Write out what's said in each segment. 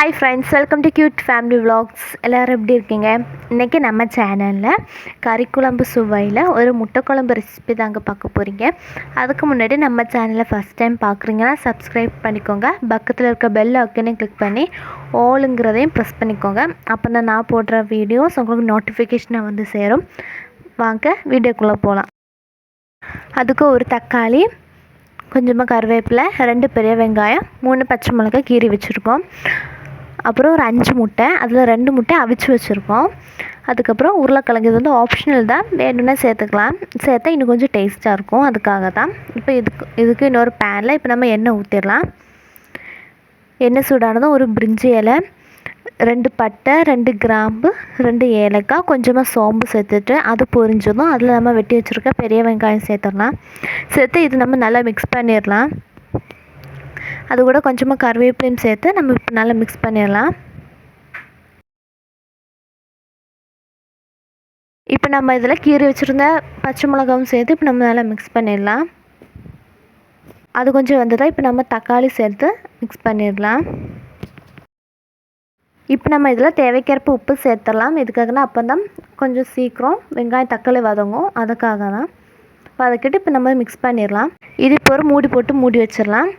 Hi friends welcome to cute family vlogs. எல்லோரும் எப்படி இருக்கீங்க? இன்றைக்கி நம்ம சேனலில் கறிக்குழம்பு சுவையில் ஒரு முட்டை குழம்பு ரெசிபி தாங்க பார்க்க போகிறீங்க அதுக்கு முன்னாடி நம்ம சேனலை ஃபஸ்ட் டைம் பார்க்குறீங்கன்னா சப்ஸ்கிரைப் பண்ணிக்கோங்க. பக்கத்தில் இருக்க பெல் ஐக்கனையும் கிளிக் பண்ணி ஓலுங்கிறதையும் ப்ரெஸ் பண்ணிக்கோங்க. அப்போ தான் நான் போடுற வீடியோஸ் உங்களுக்கு நோட்டிஃபிகேஷனை வந்து சேரும். வாங்க வீடியோக்குள்ளே போகலாம் அதுக்கு ஒரு தக்காளி கொஞ்சமாக கருவேப்பிலை ரெண்டு பெரிய வெங்காயம் மூணு பச்சை மிளகாய் கீறி வச்சுருக்கோம். அப்புறம் ஒரு அஞ்சு முட்டை அதில் ரெண்டு முட்டை அவிச்சு வச்சுருக்கோம். அதுக்கப்புறம் உருளைக்கிழங்கு இது வந்து ஆப்ஷனல் தான். வேணும்னா சேர்த்துக்கலாம். சேர்த்தா இன்னும் கொஞ்சம் டேஸ்ட்டாக இருக்கும். அதுக்காக தான் இப்போ இதுக்கு இதுக்கு இன்னொரு பேனில் இப்போ நம்ம எண்ணெய் ஊற்றிடலாம் எண்ணெய் சூடானதும் ஒரு பிரிஞ்சி இலை ரெண்டு பட்டை ரெண்டு கிராம்பு ரெண்டு ஏலக்காய் கொஞ்சமாக சோம்பு சேர்த்துட்டு அது பொரிஞ்சதும் அதில் நம்ம வெட்டி வச்சுருக்க பெரிய வெங்காயம் சேர்த்துடலாம். சேர்த்து இது நம்ம நல்லா மிக்ஸ் பண்ணிடலாம். அது கூட கொஞ்சமாக கருவேப்பிலையும் சேர்த்து நம்ம இப்போ நல்லா மிக்ஸ் பண்ணிடலாம். இப்போ நம்ம இதில் கீறி வச்சுருந்த பச்சை மிளகாவும் சேர்த்து இப்போ நம்ம நல்லா மிக்ஸ் பண்ணிடலாம். அது கொஞ்சம் வந்ததா இப்போ நம்ம தக்காளி சேர்த்து மிக்ஸ் பண்ணிடலாம். இப்போ நம்ம இதில் தேவைக்கேற்ப உப்பு சேர்த்துடலாம். எதுக்காகனா அப்போ தான் கொஞ்சம் சீக்கிரம் வெங்காயம் தக்காளி வதங்கும். அதுக்காக தான். வதக்கிட்டு இப்போ நம்ம மிக்ஸ் பண்ணிடலாம். இது இப்போ ஒரு மூடி போட்டு மூடி வச்சிடலாம்.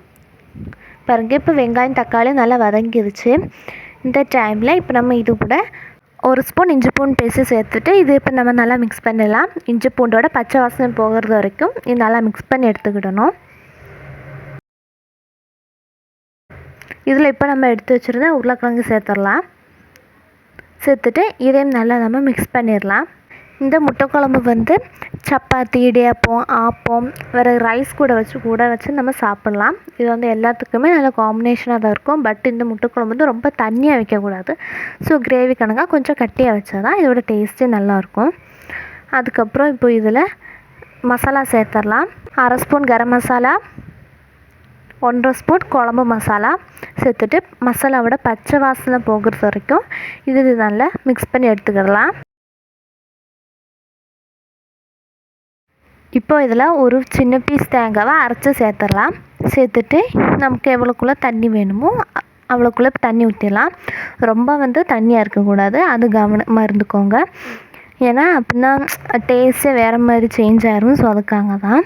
பாருங்கள் இப்போ வெங்காயம் தக்காளி நல்லா வதங்கிருச்சு. இந்த டைமில் இப்போ நம்ம இது கூட ஒரு ஸ்பூன் இஞ்சி பூண்டு பேஸ்ட்டு சேர்த்துட்டு இது இப்போ நம்ம நல்லா மிக்ஸ் பண்ணிடலாம் இஞ்சி பூண்டோட பச்சை வாசனை போகிறது வரைக்கும் இது நல்லா மிக்ஸ் பண்ணி எடுத்துக்கிடணும். இதில் இப்போ நம்ம எடுத்து வச்சுருந்த உருளைக்கிழங்கு சேர்த்துடலாம். சேர்த்துட்டு இதையும் நல்லா நம்ம மிக்ஸ் பண்ணிடலாம். இந்த முட்டை குழம்பு வந்து சப்பாத்தி இடியாப்பம் ஆப்பம் வேறு ரைஸ் கூட வச்சு கூட வச்சு நம்ம சாப்பிட்லாம். இது வந்து எல்லாத்துக்குமே நல்ல காம்பினேஷனாக தான் இருக்கும். பட் இந்த முட்டை குழம்பு வந்து ரொம்ப தண்ணியாக வைக்கக்கூடாது. ஸோ கிரேவி கணக்காக கொஞ்சம் கட்டியாக வச்சா தான் இதோட டேஸ்ட்டே நல்லாயிருக்கும். அதுக்கப்புறம் இப்போ இதில் மசாலா சேர்த்துடலாம் அரை ஸ்பூன் கரம் மசாலா ஒன்றரை ஸ்பூன் குழம்பு மசாலா சேர்த்துட்டு மசாலாவோட பச்சை வாசனை போகிறது வரைக்கும் இது நல்லா மிக்ஸ் பண்ணி எடுத்துக்கிடலாம். இப்போ இதில் ஒரு சின்ன பீஸ் தேங்காவை அரைச்சி சேர்த்துடலாம். சேர்த்துட்டு நமக்கு எவ்வளோக்குள்ளே தண்ணி வேணுமோ அவ்வளோக்குள்ளே தண்ணி ஊற்றிடலாம் ரொம்ப வந்து தண்ணியாக இருக்கக்கூடாது. அது கவனமாக இருந்துக்கோங்க ஏன்னா அப்படின்னா டேஸ்ட்டே வேறு மாதிரி சேஞ்ச் ஆயிரும். ஸோ அதுக்காக தான்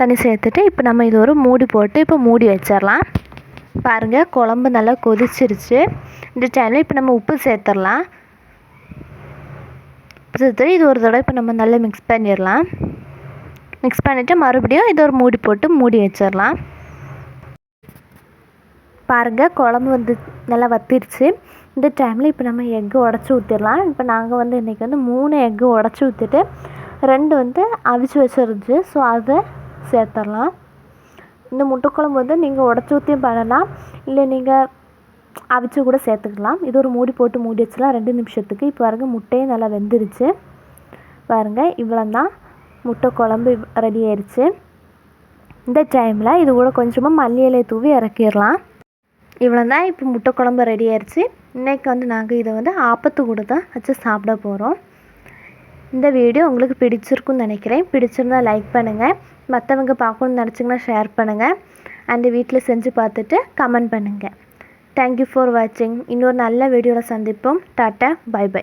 தண்ணி சேர்த்துட்டு இப்போ நம்ம இது ஒரு மூடி போட்டு இப்போ மூடி வச்சிடலாம். பாருங்கள் குழம்பு நல்லா கொதிச்சிருச்சு. இந்த டைமில் இப்போ நம்ம உப்பு சேர்த்துடலாம். சேர்த்துட்டு இது ஒரு தடவை இப்போ நம்ம நல்லா மிக்ஸ் பண்ணிடலாம் மிக்ஸ் பண்ணிவிட்டு மறுபடியும் இது ஒரு மூடி போட்டு மூடி வச்சிடலாம் பாருங்கள் குழம்பு வந்து நல்லா வத்திருச்சு. இந்த டைமில் இப்போ நம்ம எக்கு உடச்சி ஊற்றிடலாம் இப்போ நாங்கள் வந்து இன்றைக்கி வந்து மூணு எக்கு உடச்சி ஊற்றிட்டு ரெண்டு வந்து அவிச்சு வச்சிருந்துச்சு ஸோ அதை சேர்த்துடலாம் இந்த முட்டைக்குழம்பு வந்து நீங்கள் உடச்சி ஊற்றியும் பண்ணலாம். இல்லை நீங்கள் அவிச்சு கூட சேர்த்துக்கலாம். இது ஒரு மூடி போட்டு மூடி வச்சிடலாம் ரெண்டு நிமிஷத்துக்கு. இப்போ பாருங்கள் முட்டையும் நல்லா வெந்துருச்சு. பாருங்கள் இவ்வளோ தான் முட்டை குழம்பு ரெடி ஆயிடுச்சு இந்த டைமில் இது கூட கொஞ்சமாக மல்லி இலையை தூவி இறக்கிடலாம். இவ்வளோ தான் இப்போ முட்டை குழம்பு ரெடி ஆயிடுச்சு இன்றைக்கி வந்து நாங்கள் இதை வந்து ஆப்பத்து கூட தான் வச்சு சாப்பிட போகிறோம் இந்த வீடியோ உங்களுக்கு பிடிச்சிருக்குன்னு நினைக்கிறேன். பிடிச்சிருந்தா லைக் பண்ணுங்கள் மற்றவங்க பார்க்கணுன்னு நினச்சிங்கன்னா ஷேர் பண்ணுங்கள் அண்டு வீட்டில் செஞ்சு பார்த்துட்டு கமெண்ட் பண்ணுங்கள் தேங்க்யூ ஃபார் வாட்சிங் இன்னொரு நல்ல வீடியோவில் சந்திப்போம். Tata bye by